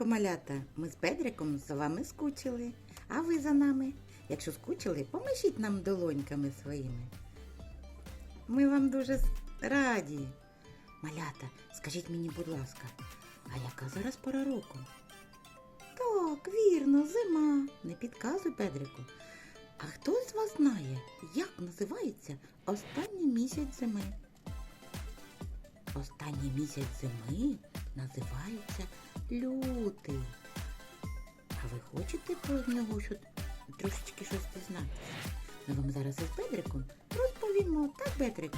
Ранку, малята. Ми з Педриком за вами скучили. А ви за нами? Якщо скучили, поможіть нам долоньками своїми. Ми вам дуже раді. Малята, скажіть мені, будь ласка, а яка зараз пора року? Так, вірно, зима. Не підказуй, Педрику. А хто з вас знає, як називається останній місяць зими? Останній місяць зими називається лютий. А ви хочете про нього що трошечки щось дізнатися? Ми вам зараз із Педриком розповімо, так, Педрик?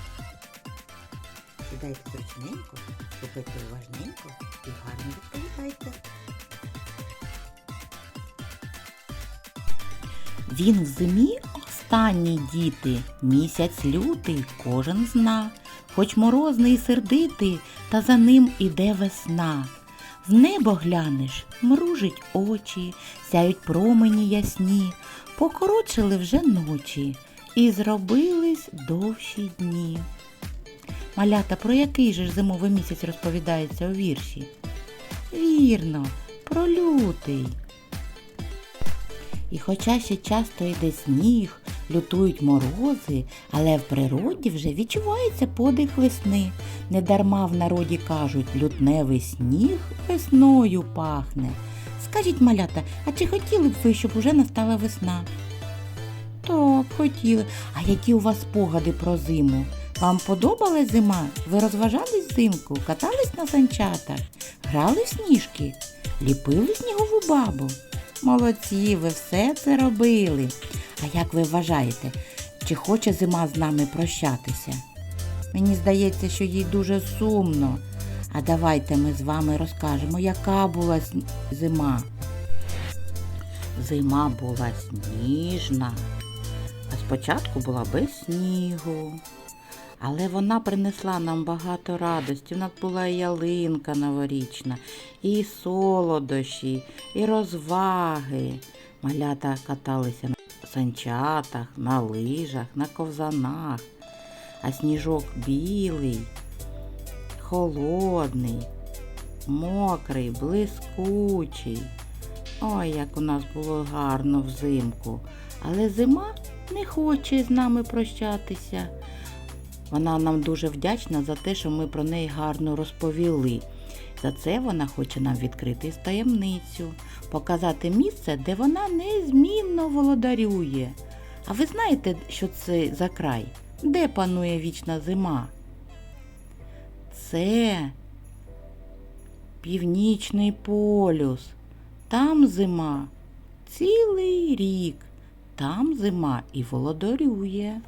Сідайте зручненько, слухайте уважненько і гарно відповідайте. Він в зимі останній діти, місяць лютий кожен зна, хоч морозний і сердитий, та за ним іде весна. В небо глянеш, мружить очі, сяють промені ясні, покорочили вже ночі і зробились довші дні. Малята, про який же ж зимовий місяць розповідається у вірші? Вірно, про лютий. І хоча ще часто йде сніг, лютують морози, але в природі вже відчувається подих весни. Недарма в народі кажуть, лютневий сніг весною пахне. Скажіть, малята, а чи хотіли б ви, щоб уже настала весна? Так, хотіли. А які у вас спогади про зиму? Вам подобалась зима? Ви розважались взимку, катались на санчатах, грали в сніжки, ліпили снігову бабу? Молодці, ви все це робили. А як ви вважаєте, чи хоче зима з нами прощатися? Мені здається, що їй дуже сумно. А давайте ми з вами розкажемо, яка була зима. Зима була сніжна, а спочатку була без снігу. Але вона принесла нам багато радості. У нас була і ялинка новорічна, і солодощі, і розваги. Малята каталися на санчатах, на лижах, на ковзанах, а сніжок білий, холодний, мокрий, блискучий. Ой, як у нас було гарно взимку. Але зима не хоче з нами прощатися. Вона нам дуже вдячна за те, що ми про неї гарно розповіли. За це вона хоче нам відкрити таємницю, показати місце, де вона незмінно володарює. А ви знаєте, що це за край? Де панує вічна зима? Це північний полюс. Там зима цілий рік. Там зима і володарює.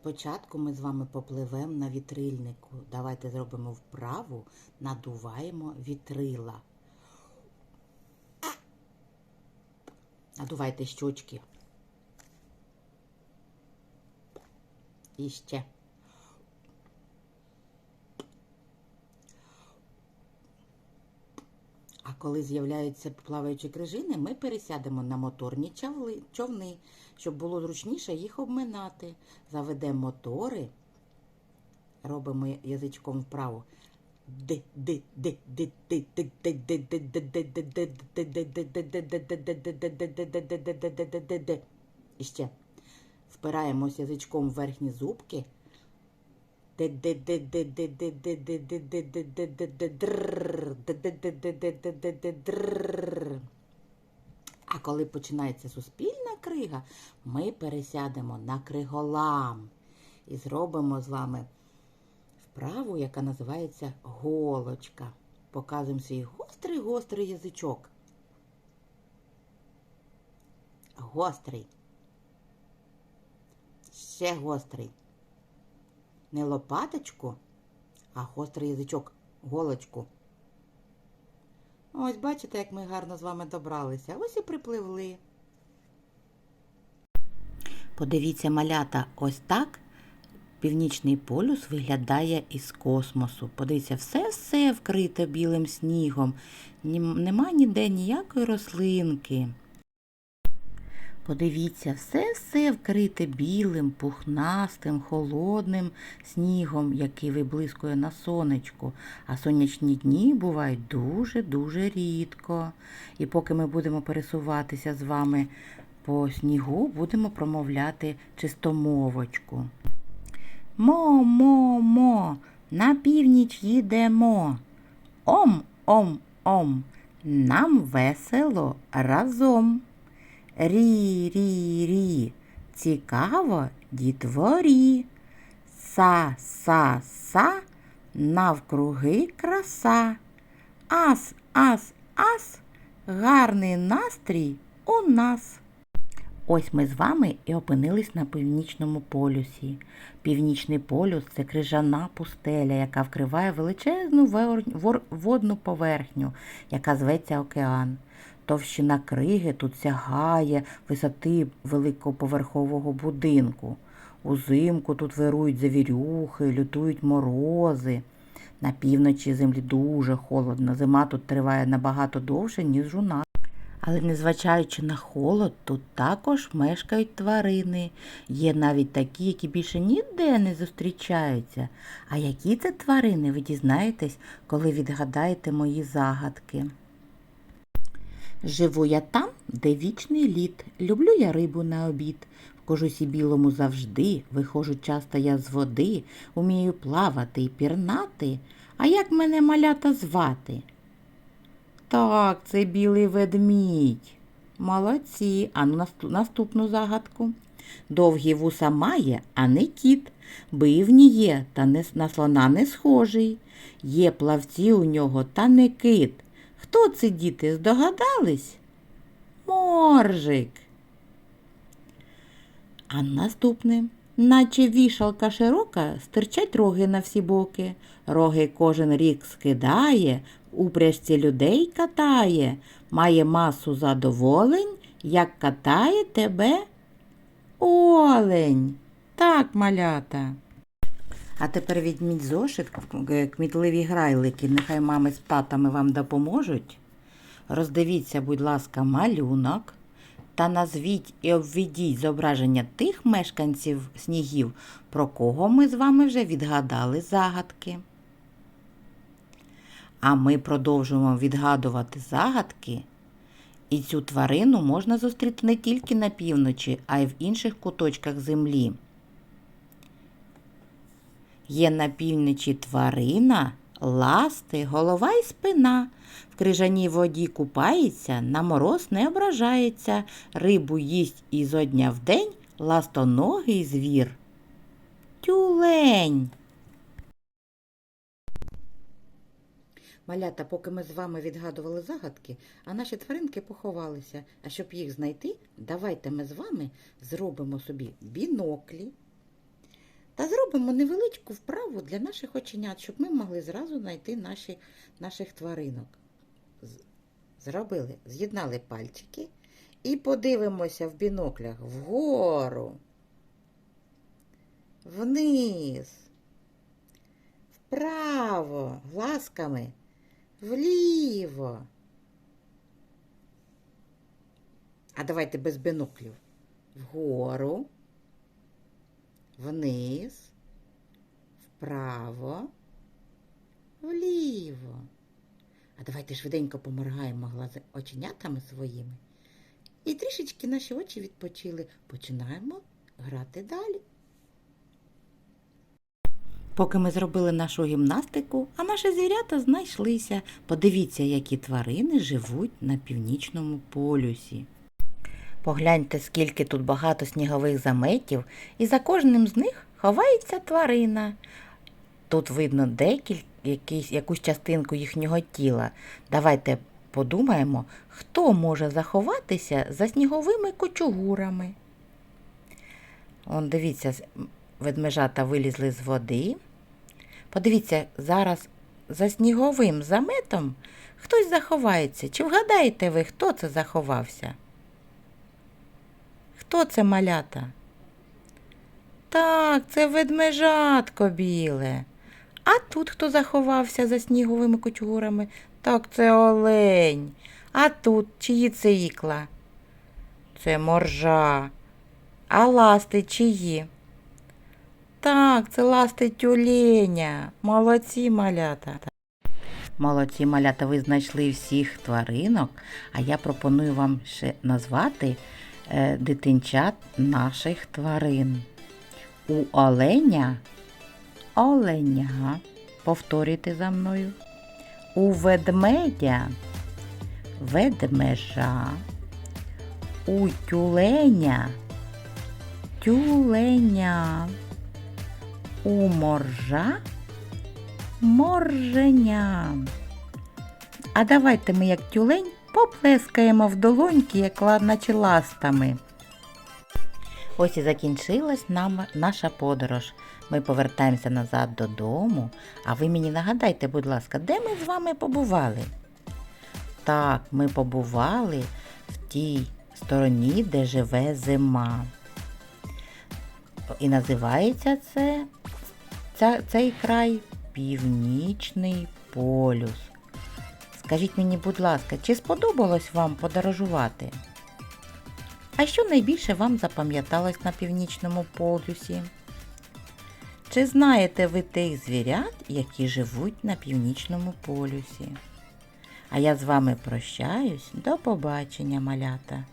Спочатку ми з вами попливемо на вітрильнику. Давайте зробимо вправу, надуваємо вітрила. Надувайте щочки. І ще. А коли з'являються плаваючі крижини, ми пересядемо на моторні човни, щоб було зручніше їх обминати. Заведемо мотори, робимо язичком вправо. І ще впираємось язичком в верхні зубки. А коли починається суспільна крига, ми пересядемо на криголам і зробимо з вами вправу, яка називається голочка. Показуємо свій гострий-гострий язичок. Гострий. Ще гострий. Не лопаточку, а гострий язичок, голочку. Ось бачите, як ми гарно з вами добралися. Ось і припливли. Подивіться, малята, ось так північний полюс виглядає із космосу. Подивіться, все-все вкрите білим снігом. Нема ніде ніякої рослинки. Подивіться, все-все вкрите білим, пухнастим, холодним снігом, який виблискує на сонечку. А сонячні дні бувають дуже-дуже рідко. І поки ми будемо пересуватися з вами по снігу, будемо промовляти чистомовочку. Мо, мо, мо, на північ їдемо. Ом, ом, ом, нам весело разом. Рі, рі, рі, цікаво дітворі. Са, са, са, навкруги краса. Ас, ас, ас, гарний настрій у нас. Ось ми з вами і опинились на північному полюсі. Північний полюс це крижана пустеля, яка вкриває величезну водну поверхню, яка зветься океан. Товщина криги тут сягає висоти великоповерхового будинку. Узимку тут вирують завірюхи, лютують морози. На півночі землі дуже холодно. Зима тут триває набагато довше, ніж у нас. Але незважаючи на холод, тут також мешкають тварини. Є навіть такі, які більше ніде не зустрічаються. А які це тварини, ви дізнаєтесь, коли відгадаєте мої загадки. Живу я там, де вічний лід. Люблю я рибу на обід. В кожусі білому завжди. Виходжу часто я з води, умію плавати і пірнати. А як мене малята звати? Так, це білий ведмідь. Молодці. А ну наступну загадку. Довгі вуса має, а не кіт. Бивні є, та не, на слона не схожий. Є плавці у нього, та не кит. Хто це діти, здогадались? Моржик. А наступне. Наче вішалка широка, стирчать роги на всі боки. Роги кожен рік скидає, упряжці людей катає, має масу задоволень, як катає тебе олень. Так, малята. А тепер візьміть зошит, кмітливі грайлики, нехай мами з татами вам допоможуть. Роздивіться, будь ласка, малюнок та назвіть і обведіть зображення тих мешканців снігів, про кого ми з вами вже відгадали загадки. А ми продовжуємо відгадувати загадки. І цю тварину можна зустріти не тільки на півночі, а й в інших куточках землі. Є на півночі тварина, ласти, голова і спина. В крижаній воді купається, на мороз не ображається, рибу їсть ізо дня в день, ластоногий звір. Тюлень. Малята, поки ми з вами відгадували загадки, а наші тваринки поховалися. А щоб їх знайти, давайте ми з вами зробимо собі біноклі та зробимо невеличку вправу для наших оченят, щоб ми могли зразу знайти наші, наших тваринок. Зробили, з'єднали пальчики і подивимося в біноклях вгору, вниз, вправо, глазками вліво. А давайте без біноклів. Вгору, вниз, вправо, вліво. А давайте швиденько поморгаємо оченятами своїми. І трішечки наші очі відпочили. Починаємо грати далі. Поки ми зробили нашу гімнастику, а наші звірята знайшлися. Подивіться, які тварини живуть на північному полюсі. Погляньте, скільки тут багато снігових заметів, і за кожним з них ховається тварина. Тут видно декіль, якийсь, якусь частинку їхнього тіла. Давайте подумаємо, хто може заховатися за сніговими кучугурами. Он, дивіться, ведмежата вилізли з води. Подивіться, зараз за сніговим заметом хтось заховається. Чи вгадаєте ви, хто це заховався? Хто це малята? Так, це ведмежатко біле. А тут хто заховався за сніговими кучугурами? Так, це олень. А тут чиї це ікла? Це моржа. А ласти чиї? Так, це ласти тюленя. Молодці малята. Молодці малята, ви знайшли всіх тваринок, а я пропоную вам ще назвати дитинчат наших тварин. У оленя оленя. Повторюйте за мною. У ведмедя ведмежа. У тюленя тюленя. У моржа морженя. А давайте ми, як тюлень, поплескаємо в долоньки, як наче ластами. Ось і закінчилась нам наша подорож. Ми повертаємося назад додому. А ви мені нагадайте, будь ласка, де ми з вами побували? Так, ми побували в тій стороні, де живе зима. І називається це, ця, цей край Північний полюс. Скажіть мені, будь ласка, чи сподобалось вам подорожувати? А що найбільше вам запам'яталось на північному полюсі? Чи знаєте ви тих звірят, які живуть на північному полюсі? А я з вами прощаюсь. До побачення, малята!